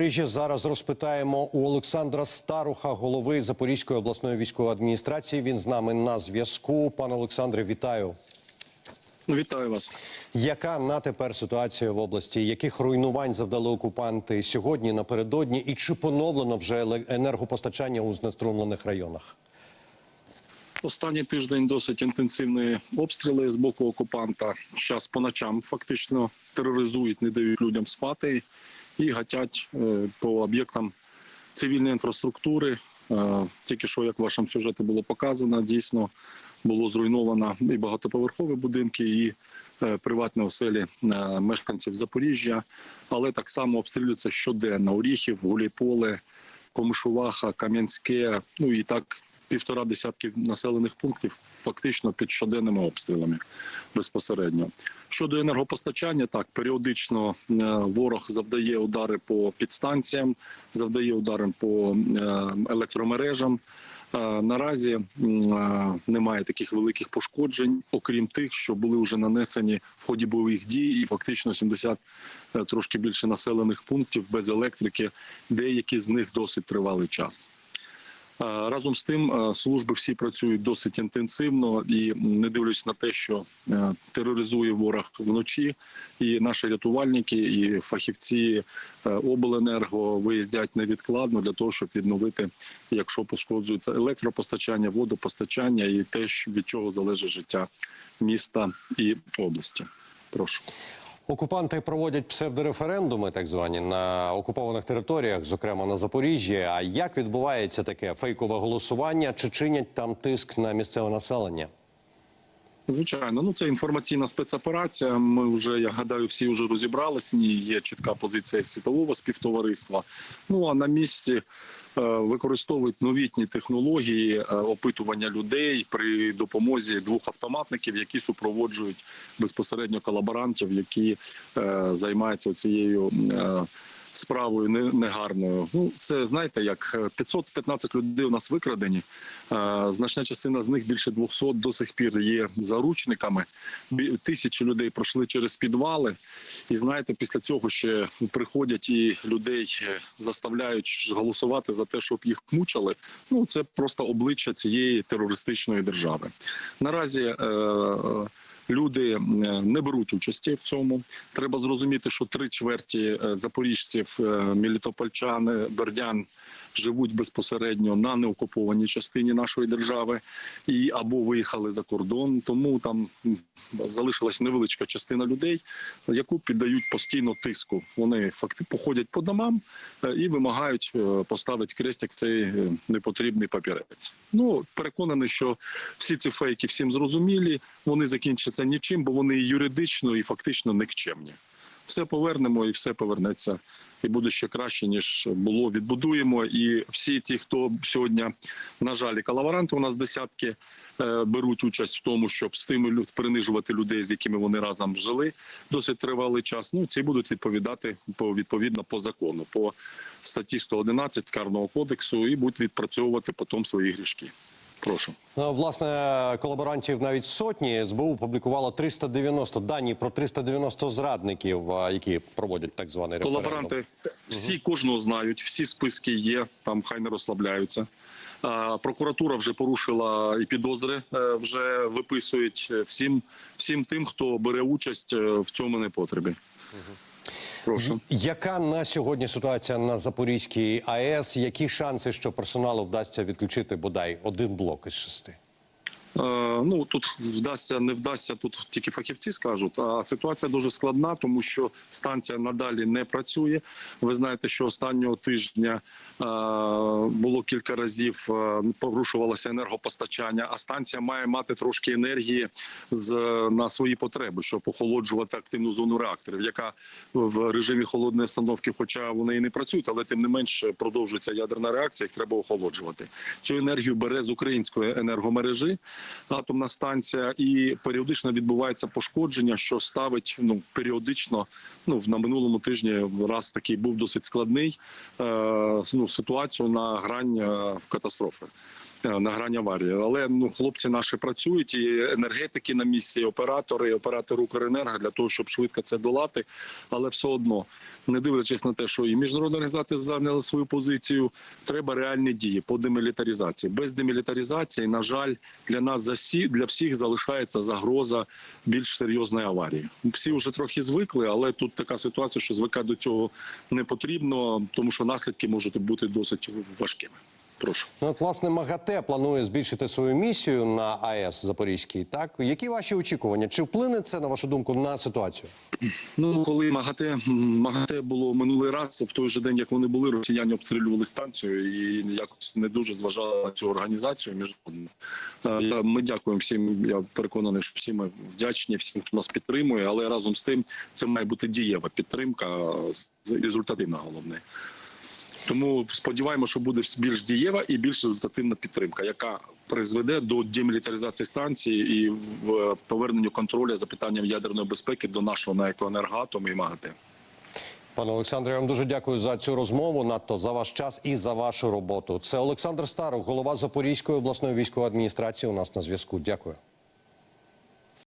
Запоріжжя зараз розпитаємо у Олександра Старуха, голови Запорізької обласної військової адміністрації. Він з нами на зв'язку. Пане Олександре, вітаю. Вітаю вас. Яка на тепер ситуація в області? Яких руйнувань завдали окупанти сьогодні напередодні? І чи поновлено вже енергопостачання у знеструмлених районах? Останній тиждень досить інтенсивні обстріли з боку окупанта. Зараз по ночам фактично тероризують, не дають людям спати і гатять е, по об'єктам цивільної інфраструктури. Е, Тільки що, як в вашому сюжеті було показано, дійсно було зруйновано і багатоповерхові будинки, і е, приватні оселі мешканців Запоріжжя, але так само обстрілюються щоденно Оріхів, Гулійполе, Комишуваха, Кам'янське, ну і так півтора десятки населених пунктів фактично під щоденними обстрілами безпосередньо. Щодо енергопостачання, так періодично е, ворог завдає удари по підстанціям, завдає удари по е, електромережам. Е, Наразі немає таких великих пошкоджень, окрім тих, що були вже нанесені в ході бойових дій, і фактично 70 е, трошки більше населених пунктів без електрики, деякі з них досить тривалий час. Е, Разом з тим, е, служби всі працюють досить інтенсивно і не дивлячись на те, що е, тероризує ворог вночі, і наші рятувальники, і фахівці обленерго виїздять невідкладно для того, щоб відновити, якщо пошкоджується електропостачання, водопостачання і те, від чого залежить життя міста і області. Прошу. Окупанти проводять псевдореферендуми, так звані на окупованих територіях, зокрема на Запоріжжі. А як відбувається таке фейкове голосування? Чи чинять там тиск на місцеве населення? Звичайно, ну це інформаційна спецоперація. Ми вже я гадаю, всі вже розібралися. В ній є чітка позиція світового співтовариства. Ну а на місці використовують новітні технології е, опитування людей при допомозі двох автоматників, які супроводжують безпосередньо колаборантів, які е, займаються цією. Е, Справою негарною. Ну це знаєте, як е, 515 людей у нас викрадені. Е, Значна частина з них більше 200 до сих пір є заручниками. Тисячі людей пройшли через підвали, і знаєте, після цього ще приходять і людей е, заставляють голосувати за те, щоб їх мучили. Ну це просто обличчя цієї терористичної держави. Наразі. Е- Люди е, не беруть участі в цьому. Треба зрозуміти, що три чверті е, запоріжців, е, бердян живуть безпосередньо на неокупованій частині нашої держави і або виїхали за кордон. Тому там залишилась невеличка частина людей, яку піддають постійно тиску. Вони факти походять по домам е, і вимагають е, поставити крестик в цей е, непотрібний папірець. Ну переконаний, що всі ці фейки всім зрозумілі. Вони закінчаться нічим, бо вони юридично і фактично никчемні. Все повернемо і все повернеться, і буде ще краще ніж було. Відбудуємо. І всі ті, хто сьогодні, на жаль, колаборанти, у нас десятки е, беруть участь в тому, щоб стимулю принижувати людей, з якими вони разом жили досить тривалий час. Ну ці будуть відповідати по відповідно по закону, по статті 111 карного кодексу, і будуть відпрацьовувати потім свої грішки. Прошу. Ну, Власне, колаборантів навіть сотні СБУ публікувало 390 дані про 390 зрадників, які проводять так званий референдум. Колаборанти всі кожного знають, всі списки є. Там хай не розслабляються. Прокуратура вже порушила і підозри е, вже виписують е, всім, всім тим, хто бере участь е, в цьому непотребі. Прошу. Яка на сьогодні ситуація на Запорізькій АЕС? Які шанси, що персоналу вдасться відключити бодай один блок із шести? Е, Ну тут вдасться, не вдасться. Тут тільки фахівці скажуть. А ситуація дуже складна, тому що станція надалі не працює. Ви знаєте, що останнього тижня е, було кілька разів е, порушувалося енергопостачання. А станція має мати трошки енергії з на свої потреби, щоб охолоджувати активну зону реакторів, яка в режимі холодної установки, хоча вони і не працюють, але тим не менш продовжується ядерна реакція. Їх треба охолоджувати. Цю енергію бере з української енергомережі атомна станція, і періодично відбувається пошкодження, що ставить ну періодично. Ну на минулому тижні раз такий був досить складний е, ну, ситуацію на грань е, катастрофи. е, на грані аварії. Але ну хлопці наші працюють, і енергетики на місці, і оператори, і оператори Укренерго для того, щоб швидко це долати. Але все одно, не дивлячись на те, що і міжнародні організації зайняли свою позицію, треба реальні дії по демілітаризації. Без демілітаризації, на жаль, для нас за всі, для всіх залишається загроза більш серйозної аварії. Всі вже трохи звикли, але тут така ситуація, що звикати до цього не потрібно, тому що наслідки можуть бути досить важкими. Прошу. Ну, от, власне, МАГАТЕ планує збільшити свою місію на АЕС Запорізький. Так які ваші очікування? Чи вплине це на вашу думку на ситуацію? Ну коли МАГАТЕ МАГАТЕ було минулий раз, в той же день, як вони були, росіяни обстрілювали станцію і якось не дуже зважали на цю організацію міжнародну. Е, Ми дякуємо всім. Я переконаний, що всі ми вдячні всім, хто нас підтримує, але разом з тим це має бути дієва підтримка, з- результативна головне. Тому сподіваємося, що буде більш дієва і більш результативна підтримка, яка призведе до демілітаризації станції і в е, поверненню контролю за питанням ядерної безпеки до нашого на екоенергоатому і МАГАТЕ. Пане Олександре, я вам дуже дякую за цю розмову. Надто за ваш час і за вашу роботу. Це Олександр Старов, голова Запорізької обласної військової адміністрації. У нас на зв'язку. Дякую.